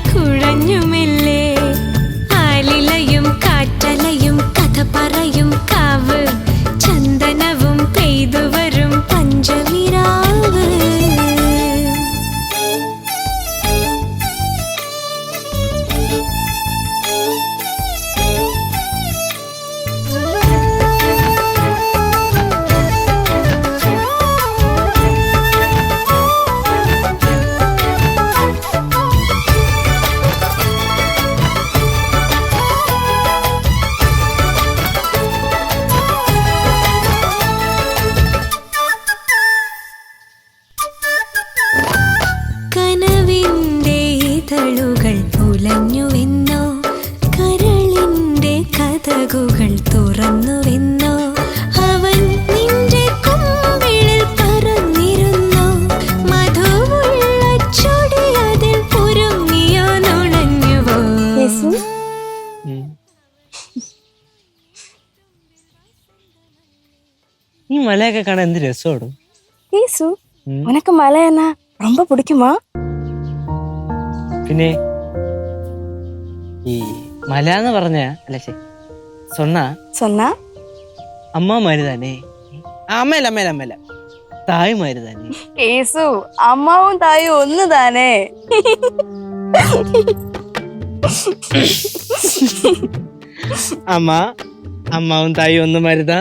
കുറുമ്പനായി ഈ മലയൊക്കെ കാണാൻ എന്ത് രസമാണ് ஏசு உனக்கு மலைன்னா ரொம்ப பிடிக்குமா പിന്നെ ഈ മല എന്ന് പറഞ്ഞ അല്ല ശേ சொன்னா சொன்னா അമ്മമാര് തന്നെ ആ, അമ്മയല്ല അമ്മയല്ല അമ്മയല്ല തായ്മാര് തന്നെ ஏசு அம்மாவும் தாயும் ஒண்ணு தானே അമ്മ അമ്മാവും തായും ഒന്നും മരുതാ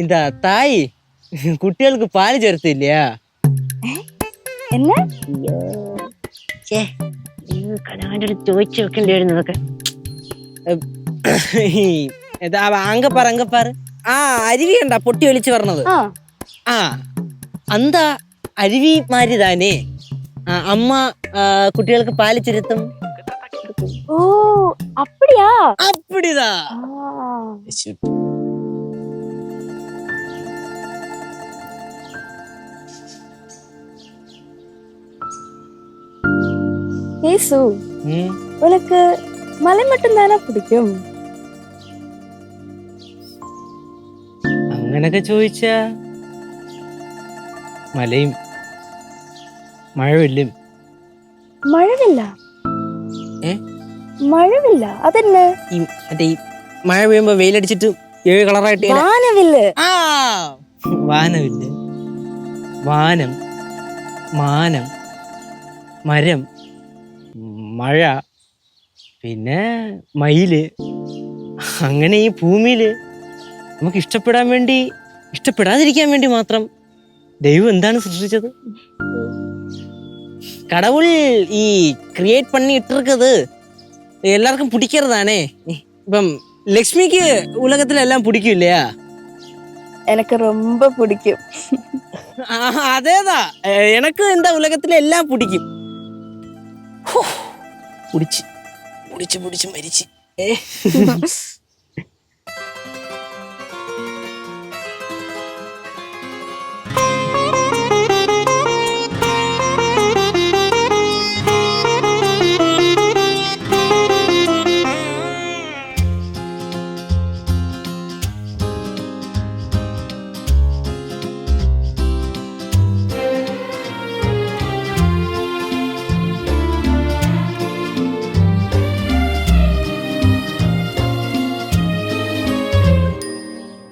എന്താ തായി. കുട്ടികൾക്ക് പാൽ ചേർത്തില്ല ചോദിച്ചു അരുവി കണ്ട പൊട്ടി ഒലിച്ചു പറഞ്ഞത് ആ. എന്താ അരുവി മാരി താനേ അമ്മ കുട്ടികൾക്ക് പാൽ ചെരുത്തും ഓ അപ്പടിയാ? അപ്പടിതാ. ஏசு ഉം. உனக்கு மலை மட்டும் தானே பிடிக்கும் അങ്ങനൊക്കെ ചോദിച്ചാ മലയും മഴവില്ലും മഴവില്ല ഏ? മഴവില്ല അതെന്നെ ഈ മറ്റേ ഈ മഴ പെയ്യുമ്പോ വെയിലടിച്ചിട്ട് ഏഴ് കളറായിട്ട് ഇങ്ങനെ- വാനവില്ല് ആ വാനമില്ല വാനം മാനം മരം മഴ പിന്നെ മയില് അങ്ങനെ ഈ ഭൂമിയില് നമുക്ക് ഇഷ്ടപ്പെടാൻ വേണ്ടി ഇഷ്ടപ്പെടാതിരിക്കാൻ വേണ്ടി മാത്രം ദൈവം എന്താണ് സൃഷ്ടിച്ചത് കടവുൾ ഈ ക്രിയേറ്റ് പണി ഇട്ടിരിക്കത് എല്ലാവർക്കും പിടിക്കരുതാണേ ഇപ്പം ലക്ഷ്മിക്ക് ഉലകത്തിലെല്ലാം പിടിക്കും இல்லையா எனக்கு ரொம்ப பிடிக்கும் ആ, അതേതാ ഏ, എനക്ക് എന്താ ഉലകത്തിലെ എല്ലാം പിടിക്കും ഹോ, പിടിച്ച് പിടിച്ച് പിടിച്ച് മരിച്ച് ഏ.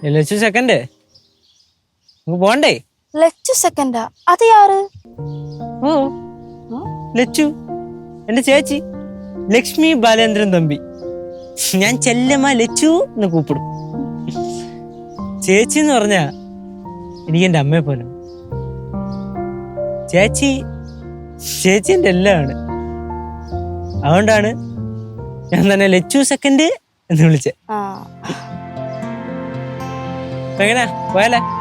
ലച്ചു സെക്കൻഡ് പോണ്ടേ? ലച്ചു സെക്കൻഡാ അത് യാറ്? ഓ. ലച്ചു എന്റെ ചേച്ചി. ലക്ഷ്മി ബാലേന്ദ്രൻ തമ്പി. ഞാൻ ചെല്ലമ്മ ലച്ചു എന്ന് കൂപ്പിടും. ചേച്ചി എന്ന് പറഞ്ഞാ എനിക്ക് എന്റെ അമ്മയെ പോലെ. ചേച്ചി ചേച്ചി എന്റെ എല്ലാമാണ്. അതുകൊണ്ടാണ് ഞാൻ തന്നെ ലച്ചു സെക്കൻഡ് എന്ന് വിളിച്ചത് 等一下，回来。